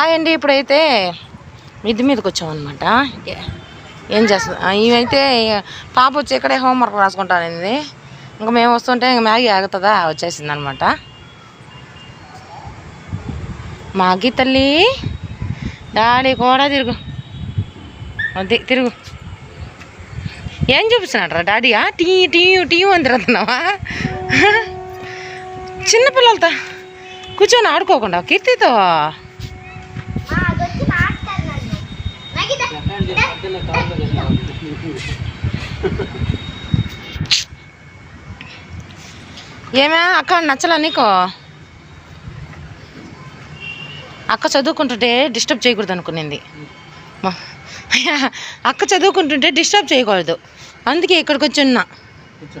Hi అండి ఇప్పుడైతే మిద్ది మీదకి వచ్చామన్నమాట. ఏం చేస్తుంది ఇవైతే పాప వచ్చి ఇక్కడే హోంవర్క్ రాసుకుంటానండి ఇంకా మేము వస్తుంటే ఇంక మ్యాగీ ఆగుతుందా? వచ్చేసింది అనమాట మాగి తల్లి డాడీ కూడా తిరుగు. అది తిరుగు. ఏం చూపిస్తున్నాడు డాడీయా? టీ టీ టీ అని తిరుగుతున్నావా? చిన్నపిల్లలతో కూర్చొని ఆడుకోకుండా కీర్తితో ఏమే అక్క నచ్చలా నీకో? అక్క చదువుకుంటుంటే డిస్టర్బ్ చేయకూడదు అనుకునింది. అక్క చదువుకుంటుంటే డిస్టర్బ్ చేయకూడదు. అందుకే ఇక్కడికి వచ్చి ఉన్నా. కూర్చో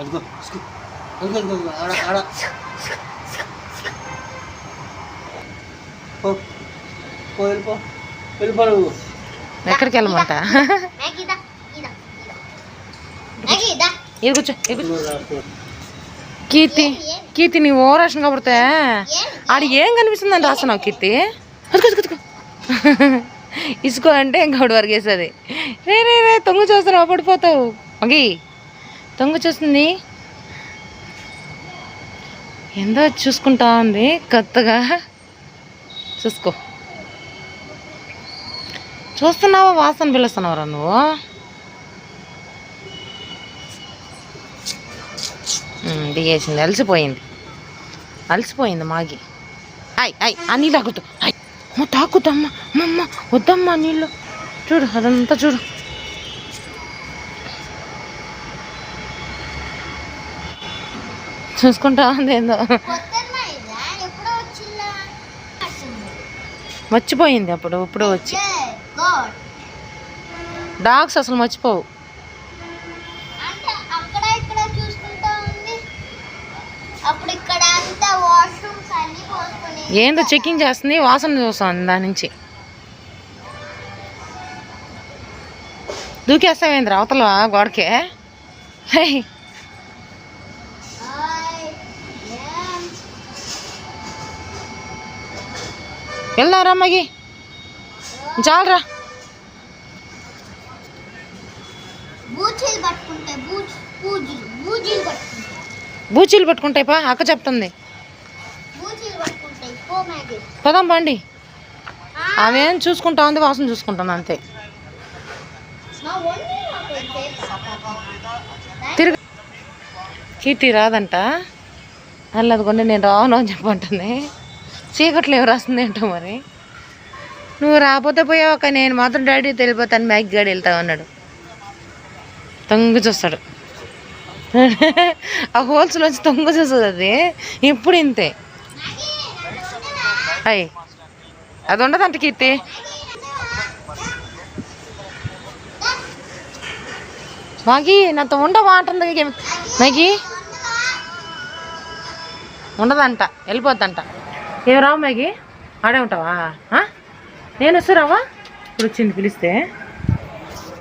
అదిగో ఇసుకో. అదిగో అదిగో ఆడ ఆడ. పో వెళ్ళిపో వెళ్ళిపో నువ్వు. ఎక్కడికి వెళ్ళమంట? కీర్తి కీర్తి నీ ఓ రాసిన కాబడితే ఆడ ఏం కనిపిస్తుందని రాస్తున్నావు కీర్తి? ఇసుకో అంటే ఇంకోటి వరకేస్తుంది రే రే రే తొంగు చూస్తున్నావు? పడిపోతావు. మగి తొంగు చూస్తుంది. ఏందో చూసుకుంటా ఉంది కొత్తగా. చూసుకో. చూస్తున్నావా వాసన పిలుస్తున్నావురా నువ్వు? దిగేసింది అలసిపోయింది. అలసిపోయింది మాగి. అయ్ అయ్ ఆ నీళ్ళు తాగుతూ అయ్ అమ్మ మమ్మ అమ్మమ్మ వద్దమ్మా నీళ్ళు. చూడు అదంతా చూడు. చూసుకుంటా ఉంది ఏందో. మర్చిపోయింది అప్పుడు ఇప్పుడు వచ్చి. డాగ్స్ అసలు మర్చిపోవు. ఏందో చెకింగ్ చేస్తుంది వాసన చూస్తుంది దాని నుంచి. దూకేస్తావేంద్ర అవతల గోడకే? హే హాయ్ ఏం వెళ్దాంరా మగి చాలరా బూచీలు పట్టుకుంటాయి పా అక్క చెప్తుంది. పదాం బండి. ఆమె ఏం చూసుకుంటా ఉంది వాసన చూసుకుంటాను అంతే? తిరుగు. కీర్తి రాదంట. అల్ల అదిగోండి నేను రాను అని చెప్పంటుంది. చీకట్లు ఎవరు రాస్తుంది ఏంటో మరి? నువ్వు రాకపోతే పోయావు నేను మాత్రం డాడీ తెలిపోతాను మ్యాగ్ గాడి వెళ్తావు అన్నాడు. తొంగి చూస్తాడు ఆ హోల్స్లోంచి తొంగి చూస్తుంది అది. ఇప్పుడు ఇంతే. అయ్యి అది ఉండదంట కీర్తి. మాగి నాతో ఉండవా అంటుంది మాగి. ఉండదంట వెళ్ళిపోద్దంట. ఏం రావు మ్యాగీ? ఆడే ఉంటావా? నేను వస్తురావా? ఇప్పుడు వచ్చింది పిలిస్తే.